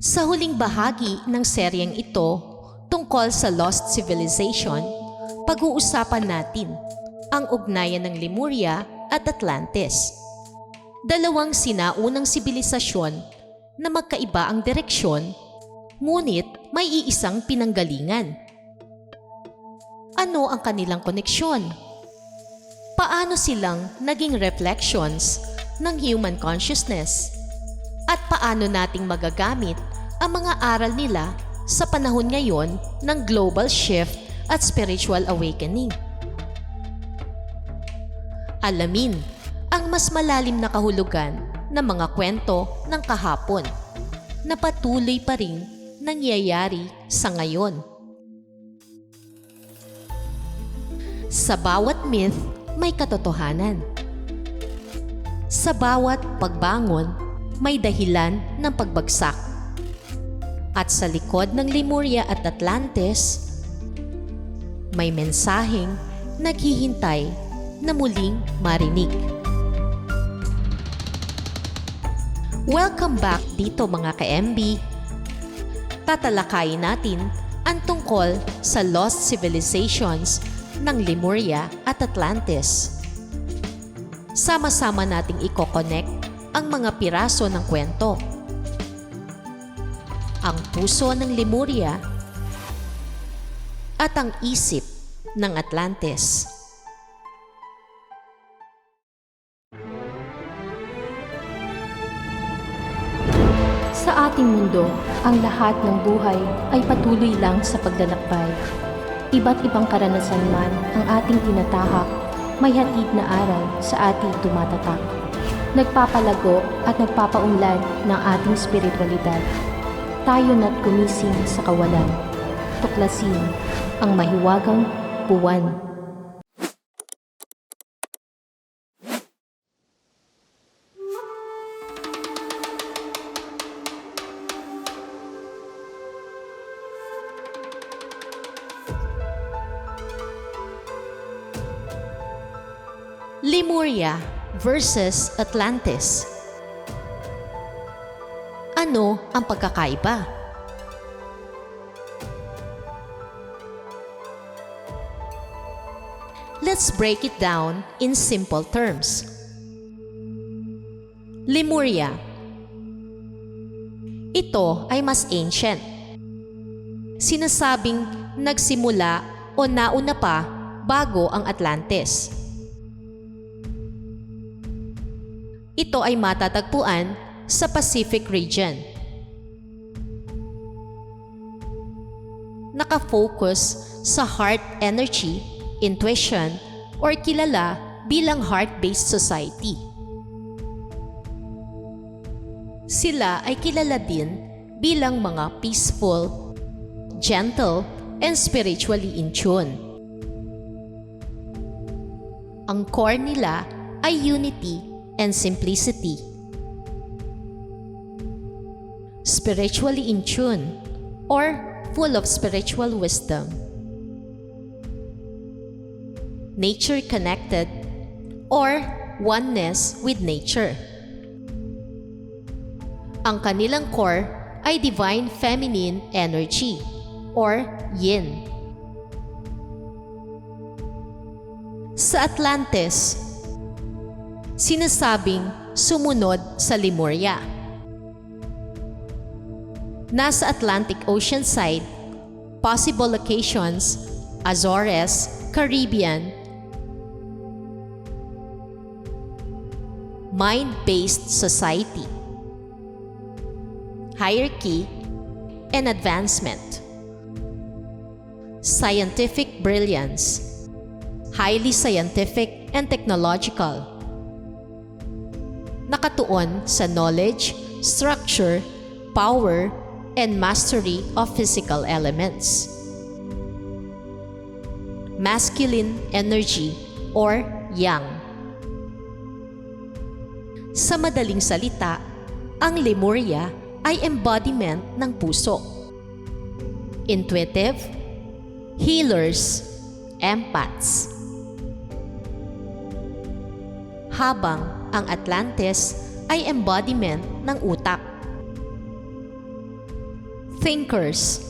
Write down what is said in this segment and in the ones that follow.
Sa huling bahagi ng seryeng ito tungkol sa Lost Civilization, pag-uusapan natin ang ugnayan ng Lemuria at Atlantis. Dalawang sinaunang sibilisasyon na magkaiba ang direksyon, ngunit may iisang pinanggalingan. Ano ang kanilang koneksyon? Paano silang naging reflections ng human consciousness? At paano nating magagamit ang mga aral nila sa panahon ngayon ng global shift at spiritual awakening? Alamin ang mas malalim na kahulugan ng mga kwento ng kahapon na patuloy pa rin nangyayari sa ngayon. Sa bawat myth, may katotohanan. Sa bawat pagbangon, may dahilan ng pagbagsak. At sa likod ng Lemuria at Atlantis, may mensaheng naghihintay na muling marinig. Welcome back dito mga ka-MB. Tatalakayin natin ang tungkol sa lost civilizations ng Lemuria at Atlantis. Sama-sama nating i-connect ang mga piraso ng kwento. Ang puso ng Lemuria at ang isip ng Atlantis. Sa ating mundo, ang lahat ng buhay ay patuloy lang sa paglalakbay. Iba't ibang karanasan man ang ating tinatahak, may hatid na aral sa ating tumatatak. Nagpapalago at nagpapaunlad ng ating spiritualidad. Tayo na't gumising sa kawalan. Tuklasin ang mahiwagang buwan. Lemuria versus Atlantis. Ano ang pagkakaiba? Let's break it down in simple terms. Lemuria. Ito ay mas ancient. Sinasabing nagsimula o nauna pa bago ang Atlantis. Ito ay matatagpuan sa Pacific region. Nakafocus sa heart energy, intuition, or kilala bilang heart-based society. Sila ay kilala din bilang mga peaceful, gentle, and spiritually in tune. Ang core nila ay unity and simplicity. Spiritually in tune or full of spiritual wisdom. Nature connected or oneness with nature. Ang kanilang core ay divine feminine energy or yin. Sa Atlantis, sinasabing sumunod sa Lemuria. Nasa Atlantic Ocean side, possible locations, Azores, Caribbean, mind-based society, hierarchy, and advancement, scientific brilliance, highly scientific and technological, nakatuon sa knowledge, structure, power, and mastery of physical elements. Masculine energy or yang. Sa madaling salita, ang Lemuria ay embodiment ng puso. Intuitive, healers, empaths. Habang ang Atlantis ay embodiment ng utak. Thinkers,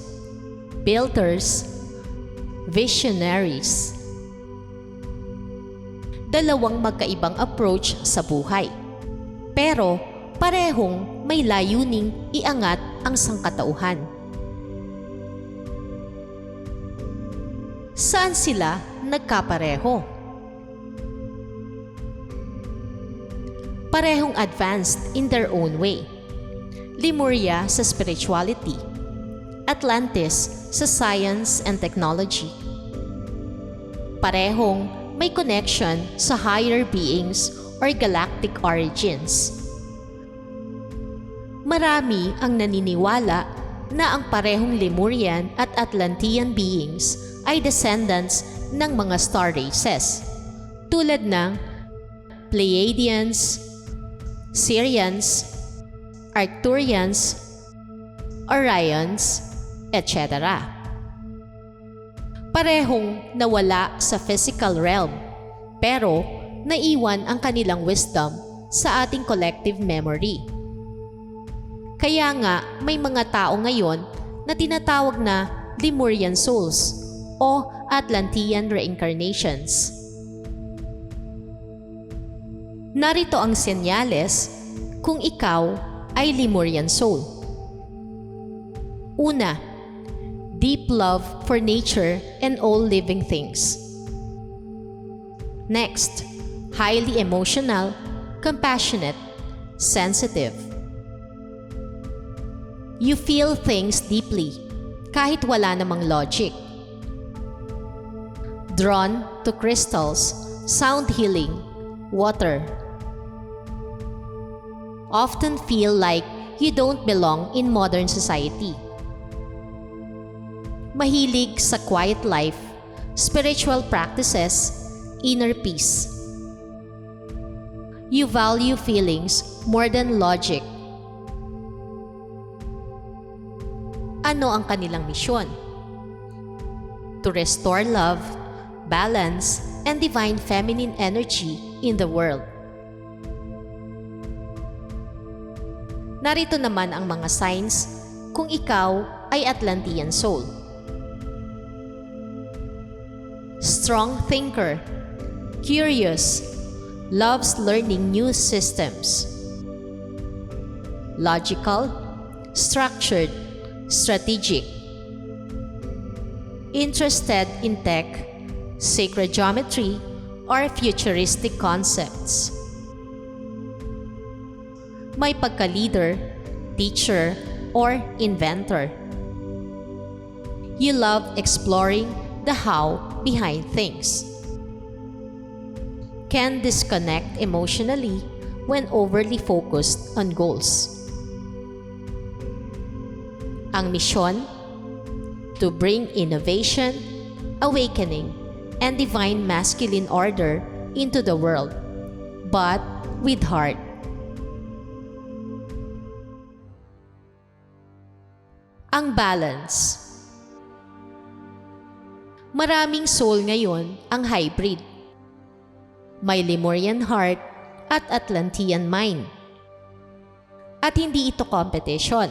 builders, visionaries. Dalawang magkaibang approach sa buhay. Pero parehong may layuning iangat ang sangkatauhan. Saan sila nagkapareho? Parehong advanced in their own way. Lemuria sa spirituality, Atlantis sa science and technology. Parehong may connection sa higher beings or galactic origins. Marami ang naniniwala na ang parehong Lemurian at Atlantean beings ay descendants ng mga star races tulad ng Pleiadians, Syrians, Arcturians, Orions, etc. Parehong nawala sa physical realm pero naiwan ang kanilang wisdom sa ating collective memory. Kaya nga may mga tao ngayon na tinatawag na Lemurian souls o Atlantean reincarnations. Narito ang senyales kung ikaw ay Lemurian soul. Una, deep love for nature and all living things. Next, highly emotional, compassionate, sensitive. You feel things deeply, kahit wala namang logic. Drawn to crystals, sound healing, water. Often feel like you don't belong in modern society. Mahilig sa quiet life, spiritual practices, inner peace. You value feelings more than logic. Ano ang kanilang misyon? To restore love, balance, and divine feminine energy in the world. Narito naman ang mga signs kung ikaw ay Atlantean soul. Strong thinker, curious, loves learning new systems. Logical, structured, strategic. Interested in tech, sacred geometry, or futuristic concepts. May pagka-leader, teacher, or inventor. You love exploring the how behind things. Can disconnect emotionally when overly focused on goals. Ang misyon? To bring innovation, awakening, and divine masculine order into the world, but with heart. Ang balance. Maraming soul ngayon ang hybrid. May Lemurian heart at Atlantean mind. At hindi ito competition.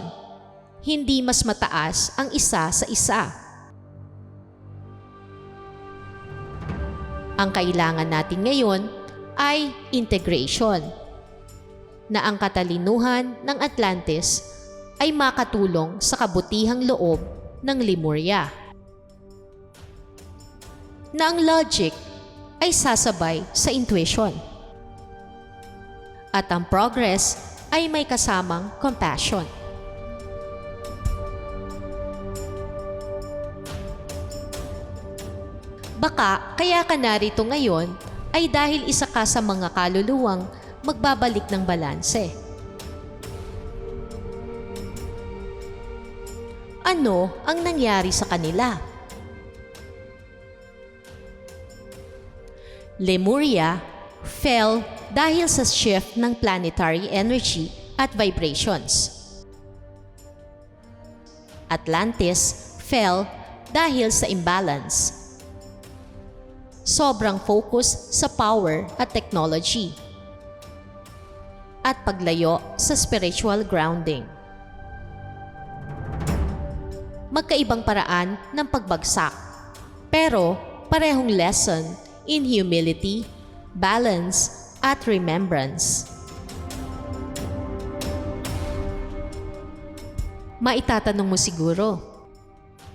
Hindi mas mataas ang isa sa isa. Ang kailangan natin ngayon ay integration na ang katalinuhan ng Atlantis ay makatulong sa kabutihang loob ng Lemuria. Na ang logic ay sasabay sa intuition. At ang progress ay may kasamang compassion. Baka kaya ka narito ngayon ay dahil isa ka sa mga kaluluwang magbabalik ng balanse. Ano ang nangyari sa kanila? Lemuria fell dahil sa shift ng planetary energy at vibrations. Atlantis fell dahil sa imbalance. Sobrang focus sa power at technology. At paglayo sa spiritual grounding. magkaibang paraan ng pagbagsak. Pero parehong lesson in humility, balance, at remembrance. Maitatanong mo siguro,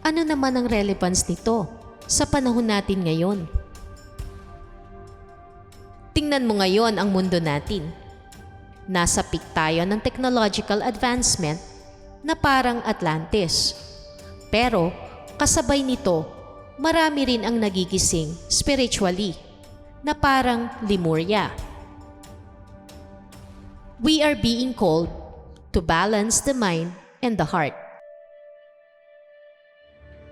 ano naman ang relevance nito sa panahon natin ngayon? Tingnan mo ngayon ang mundo natin. Nasa peak tayo ng technological advancement na parang Atlantis. Pero kasabay nito, marami rin ang nagigising spiritually na parang Lemuria. We are being called to balance the mind and the heart.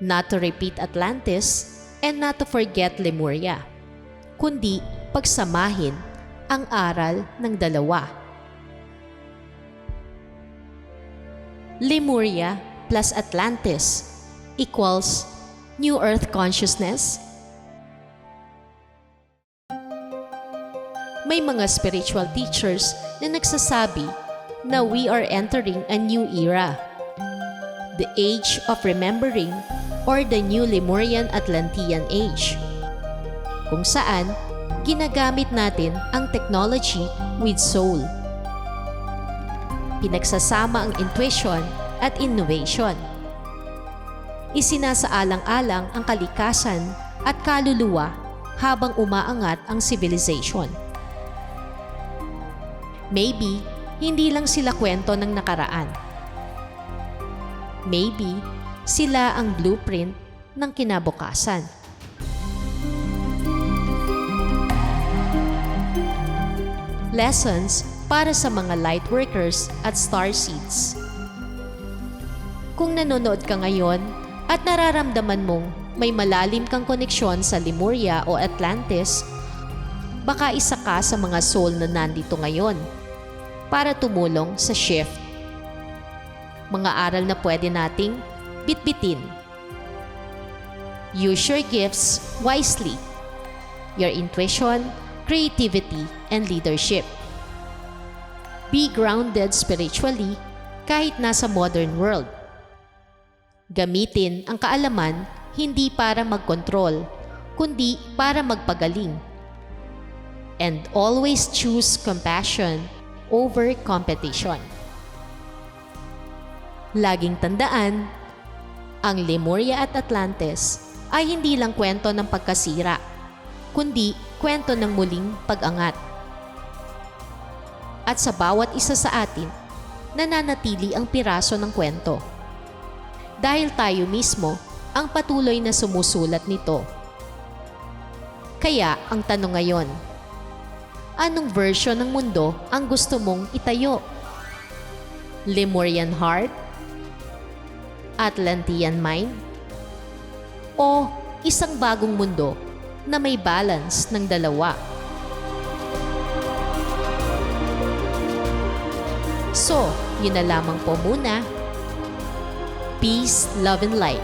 Not to repeat Atlantis and not to forget Lemuria, kundi pagsamahin ang aral ng dalawa. Lemuria plus Atlantis equals New Earth Consciousness. May mga spiritual teachers na nagsasabi na we are entering a new era. The Age of Remembering or the New Lemurian Atlantean Age. Kung saan, ginagamit natin ang technology with soul. Pinagsasama ang intuition at innovation. Isinasaalang-alang ang kalikasan at kaluluwa habang umaangat ang civilization. Maybe, hindi lang sila kwento ng nakaraan. Maybe, sila ang blueprint ng kinabukasan. Lessons para sa mga light workers at star seeds. Kung nanonood ka ngayon at nararamdaman mong may malalim kang koneksyon sa Lemuria o Atlantis, baka isa ka sa mga soul na nandito ngayon para tumulong sa shift. Mga aral na pwede nating bitbitin. Use your gifts wisely. Your intuition, creativity, and leadership. Be grounded spiritually kahit nasa modern world. Gamitin ang kaalaman hindi para magkontrol, kundi para magpagaling. And always choose compassion over competition. Laging tandaan, ang Lemuria at Atlantis ay hindi lang kwento ng pagkasira, kundi kwento ng muling pag-angat. At sa bawat isa sa atin, nananatili ang piraso ng kwento. Dahil tayo mismo ang patuloy na sumusulat nito. Kaya ang tanong ngayon, anong version ng mundo ang gusto mong itayo? Lemurian heart? Atlantean mind? O isang bagong mundo na may balance ng dalawa? So, yun na lamang po muna. Peace, love, and light.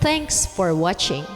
Thanks for watching.